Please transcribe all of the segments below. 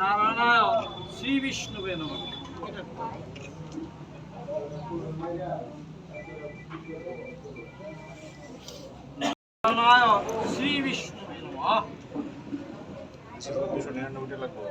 নারায়ণ শ্রী বিষ্ণুবে নম। নারায়ণ শ্রী বিষ্ণু আচ্ছা, দুশো নিরানব্বইটা লাগবে।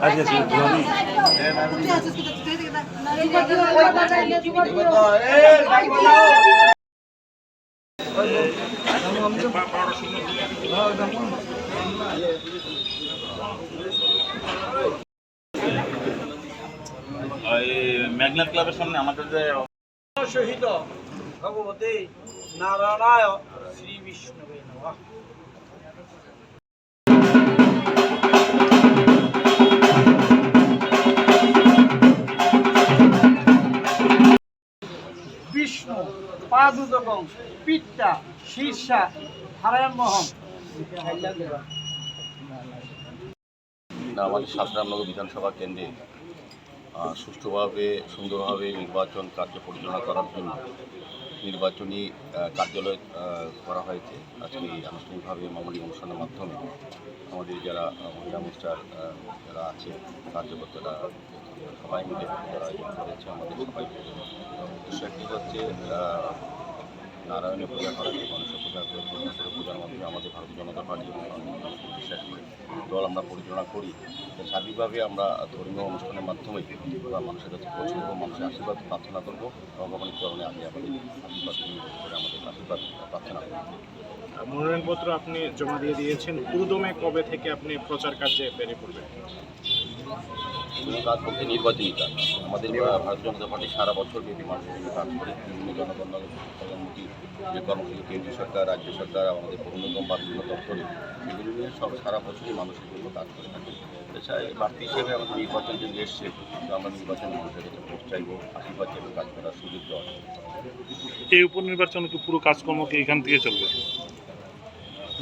এই ম্যাগনার ক্লাবের সামনে আমাদের যে সহিত ভগবতে নারায়ণায় শ্রী বিষ্ণু পাদুদকং পিত্তা শীর্ষা হারায়মহম আমাদের সাতরামনগর বিধানসভা কেন্দ্রে সুষ্ঠুভাবে, সুন্দরভাবে নির্বাচন কার্য পরিচালনা করার জন্য নির্বাচনী কার্যালয় করা হয়েছে। আজকে আনুষ্ঠানিকভাবে মামুলি অনুষ্ঠানের মাধ্যমে আমাদের যারা মহিলা মোর্চার যারা আছে কার্যকর্তারা, সবাই মিলে যারা করেছে আমাদের সবাই উদ্দেশ্য একটি হচ্ছে নারায়ণের পূজা করা গণেশ পূজা করে পূর্ণেশ্বরের পূজার মাধ্যমে আমাদের ভারতীয় জনতা পার্টি এবং বিশ্বাস দল আমরা পরিচালনা করি। তো সার্বিকভাবে আমরা ধর্মীয় অনুষ্ঠানের মাধ্যমে আমরা মানুষের কাছে পৌঁছে দেবো মানুষের আশীর্বাদ প্রার্থনা করব। ভগবানের চরণে আমি আমাদের আশীর্বাদ করে আমাদের আশীর্বাদ প্রার্থনা করব। মনোনয়নপত্র আপনি জমা দিয়ে দিয়েছেন। পুরোদমে কবে থেকে আপনি প্রচার কার্যে বেরিয়ে পড়বেন? কাজ বলতে নির্বাচনী কাজ। আমাদের ভারতীয় জনতা পার্টি সারা বছর ব্যাপী মানুষের জন্য কাজ করে, বিভিন্ন জনগণের কল্যাণমুখী যে কর্মসূচি কেন্দ্রীয় সরকার, রাজ্য সরকার, আমাদের পূর্ণতম বা বিভিন্ন দপ্তরে সেগুলো নিয়ে সব সারা বছরই মানুষের জন্য কাজ করে থাকে। এছাড়া বাড়তি হিসেবে আমাদের নির্বাচন যদি এসছে, তো আমরা নির্বাচন মানুষের কাছে ভোট চাইব, আশীর্বাদ চাইব, কাজ করার সুযোগ দেওয়া এই উপনির্বাচনে কি পুরো কাজকর্ম কি এখান থেকে চলবে?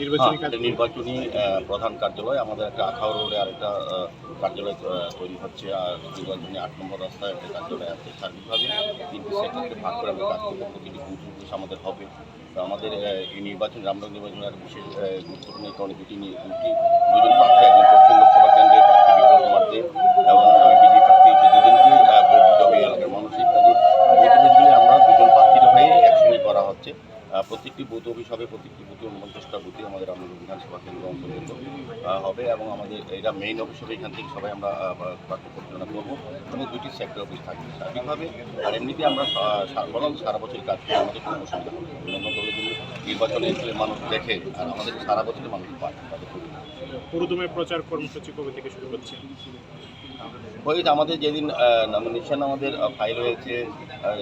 নির্বাচনী হ্যাঁ, প্রধান কার্যালয় আমাদের একটা আখাও রোডে আরেকটা কার্যালয় তৈরি হচ্ছে আর নির্বাচনী আট নম্বর রাস্তায় একটা কার্যালয় আছে সার্বিকভাবে তিনটি সেক্টরকে ভাগ করে আমরা কাজ করব প্রতিটি আমাদের হবে। তো আমাদের এই নির্বাচন রামনগর নির্বাচনের একটা বিশেষ গুরুত্বপূর্ণ কারণ দুটি দুটি দুজন প্রার্থী একজন প্রত্যেকটি বুথ অফিস হবে প্রত্যেকটি বুথে উনপঞ্চাশটা বুথে আমাদের রামনগর বিধানসভা কেন্দ্র অন্তর্গত হবে এবং আমাদের এটা মেইন অফিস হবে, এখান থেকে সবাই আমরা পরিচালনা করব এবং দুটি সেক্টর অফিস থাকবে স্বাভাবিকভাবে আর এমনিতে আমরা বরং সারা বছর কাজ করি, আমাদের কোনো অসুবিধা হবে অন্যান্য দলের জন্য নির্বাচনে এসে মানুষ দেখে, আর আমাদের সারা বছরের মানুষ পায়, তাদের প্রচার কর্মসূচি কবে থেকে শুরু হচ্ছে? হয়েছে আমাদের যেদিন নমিনেশন আমাদের ফাইল হয়েছে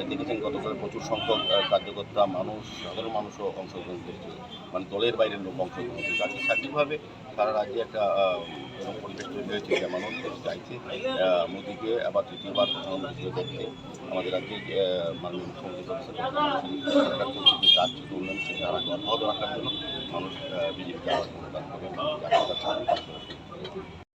দেখেছেন গতকাল প্রচুর সংখ্যক কার্যকর্তা মানুষ, সাধারণ মানুষও অংশগ্রহণ করেছে। মানে দলের বাইরের লোক অংশগ্রহণ করেছে। আজকে সার্বিকভাবে সারা রাজ্যে একটা এরকম পরিবেশ তৈরি হয়েছে যে মানুষ চাইছে মোদীকে আবার তৃতীয়বার প্রধানমন্ত্রী দেখতে। আমাদের রাজ্যে মাননীয় মুখ্যমন্ত্রী যে কাজ উন্নয়ন সেটা অব্যাহত রাখার জন্য মানুষ বিজেপিকে আবার